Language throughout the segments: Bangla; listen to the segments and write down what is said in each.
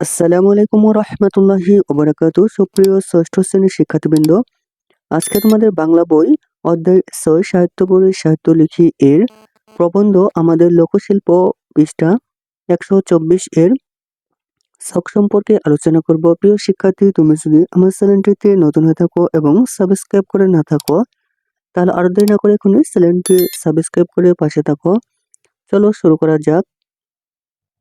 আসসালামু আলাইকুম রহমতুল্লাহি ওবরাকাত সুপ্রিয় ষষ্ঠ শ্রেণির শিক্ষার্থীবৃন্দ, আজকে তোমাদের বাংলা বই অধ্যায় ছয়, সাহিত্য বই, সাহিত্য লিখি এর প্রবন্ধ আমাদের লোকশিল্প পৃষ্ঠা একশো চব্বিশ এর শখ সম্পর্কে আলোচনা করব। প্রিয় শিক্ষার্থী, তুমি যদি আমার চ্যানেলটিতে নতুন হয়ে থাকো এবং সাবস্ক্রাইব করে না থাকো, তাহলে আরও দেরি না করে এখনই চ্যানেলটি সাবস্ক্রাইব করে পাশে থাকো। চলো শুরু করা যাক।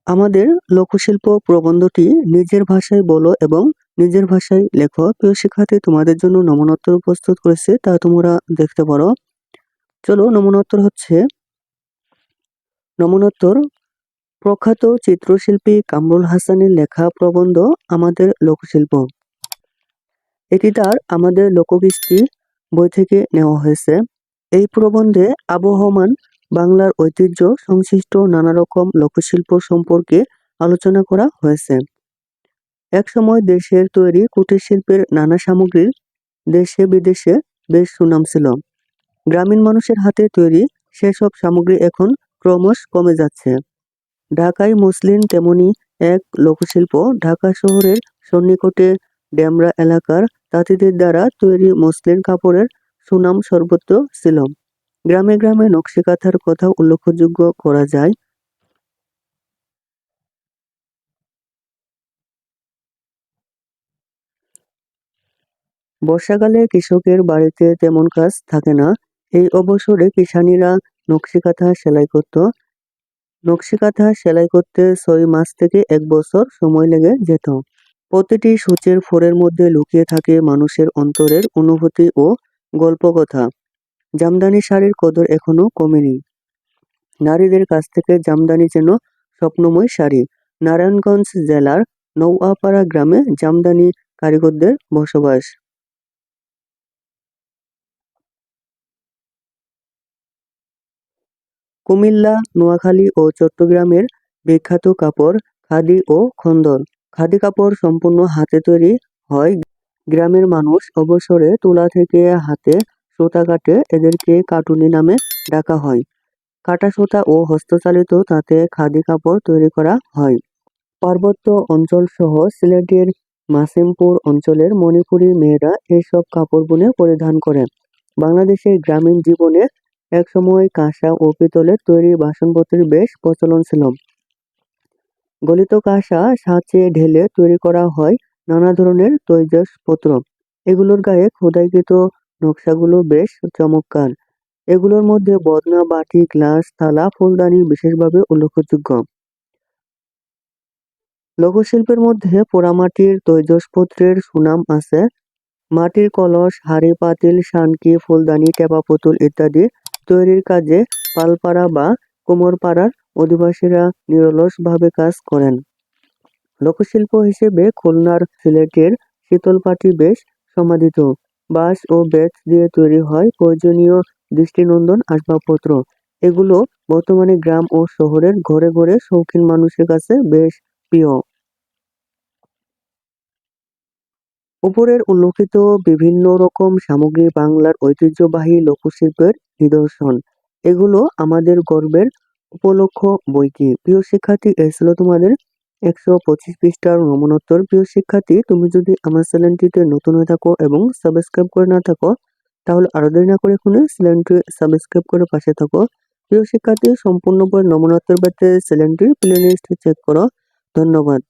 আমাদের লোকশিল্প প্রবন্ধটি নিজের ভাষায় বলো এবং নিজের ভাষায় লেখো। প্রিয় শিক্ষার্থী, তোমাদের জন্য নমনোত্তর প্রস্তুত করেছে, তা তোমরা দেখতে পারো। চলো, নমনোত্তর হচ্ছে নমনোত্তর প্রখ্যাত চিত্রশিল্পী কামরুল হাসানের লেখা প্রবন্ধ আমাদের লোকশিল্প। এটি তার আমাদের লোককৃষ্টি বই থেকে নেওয়া হয়েছে। এই প্রবন্ধে আবহমান বাংলার ঐতিহ্য সংশ্লিষ্ট নানা রকম লোকশিল্প সম্পর্কে আলোচনা করা হয়েছে। একসময় দেশের তৈরি কুটির শিল্পের নানা সামগ্রীর দেশে বিদেশে বেশ সুনাম ছিল। গ্রামীণ মানুষের হাতে তৈরি সেসব সামগ্রী এখন ক্রমশ কমে যাচ্ছে। ঢাকায় মুসলিম তেমনি এক লোকশিল্প ঢাকা শহরের সন্নিকটে ডেমরা এলাকার তাঁতিদের দ্বারা তৈরি মসলিন কাপড়ের সুনাম সর্বত্র ছিল। গ্রামে গ্রামে নকশিকাঁথার কথা উল্লেখযোগ্য করা যায়। বর্ষাকালে কৃষকের বাড়িতে তেমন কাজ থাকে না। এই অবসরে কিষানীরা নকশিকাঁথা সেলাই করত। নকশিকাঁথা সেলাই করতে ছয় মাস থেকে এক বছর সময় লেগে যেত। প্রতিটি সূচের ফোরের মধ্যে লুকিয়ে থাকে মানুষের অন্তরের অনুভূতি ও গল্পকথা। জামদানি শাড়ির কদর এখনও কমেনি। নারীদের কাছ থেকে জামদানি যেন স্বপ্নময় শাড়ি। নারায়ণগঞ্জ জেলার নৌয়াপাড়া গ্রামে জামদানি কারিগরদের বসবাস। কুমিল্লা, নোয়াখালী ও চট্টগ্রামের বিখ্যাত কাপড়, খাদি ও খন্দর খাদি কাপড় সম্পূর্ণ হাতে তৈরি হয়। গ্রামের মানুষ অবসরে তুলা থেকে হাতে সুতা কাটে এদেরকে কাটুনি নামে ডাকা হয়। কাটা সুতা ও হস্তচালিত তাতে খাদি কাপড় তৈরি করা হয়। পার্বত্য অঞ্চল সহ সিলেটের মাসিমপুর অঞ্চলের মণিপুরী মেয়েরা এইসব কাপড় বুনে পরিধান করে। বাংলাদেশের গ্রামীণ জীবনে একসময় কাঁসা ও পিতলের তৈরি বাসনপত্রের বেশ প্রচলন ছিল। গলিত কাঁসা সাঁচে ঢেলে তৈরি করা হয় নানা ধরনের তৈজসপত্র। এগুলোর গায়ে খোদাইকৃত নকশাগুলো বেশ চমৎকার। এগুলোর মধ্যে বদনা, বাটি, গ্লাস, থালা, ফুলদানি বিশেষভাবে উল্লেখযোগ্য। লোকশিল্পের মধ্যে পোড়ামাটির তৈজসপত্রের সুনাম আছে। মাটির কলস, হাড়ি, পাতিল, শানকি, ফুলদানি, টেপা পুতুল ইত্যাদি তৈরির কাজে পালপাড়া বা কোমরপাড়ার অধিবাসীরা নিরলসভাবে কাজ করেন। লোকশিল্প হিসেবে খুলনার সিলেটের শীতলপাটি বেশ সমাদিত। বাঁশ ও বেত দিয়ে তৈরি হয়। প্রয়োজনীয় দৃষ্টিনন্দন আসবাবপত্র। এগুলো বর্তমানে গ্রাম ও শহরের ঘরে ঘরে শৌখিন মানুষের কাছে বেশ প্রিয়। উপরের উল্লেখিত বিভিন্ন রকম সামগ্রী বাংলার ঐতিহ্যবাহী লোকশিল্পের নিদর্শন। এগুলো আমাদের গর্বের উপলক্ষ বই কি? প্রিয় শিক্ষার্থী ছিল তোমাদের একশো পঁচিশ পৃষ্ঠার নমনোত্তর। প্রিয় শিক্ষার্থী, তুমি যদি আমার চ্যানেলটিতে নতুন হয়ে থাকো এবং সাবস্ক্রাইব করে না থাকো, তাহলে আরও দেরি না করে এখনই চ্যানেলটি সাবস্ক্রাইব করে পাশে থাকো। প্রিয় শিক্ষার্থী, সম্পূর্ণ বই নমনোত্তর পেতে চ্যানেলটির প্লে লিস্ট চেক করো। ধন্যবাদ।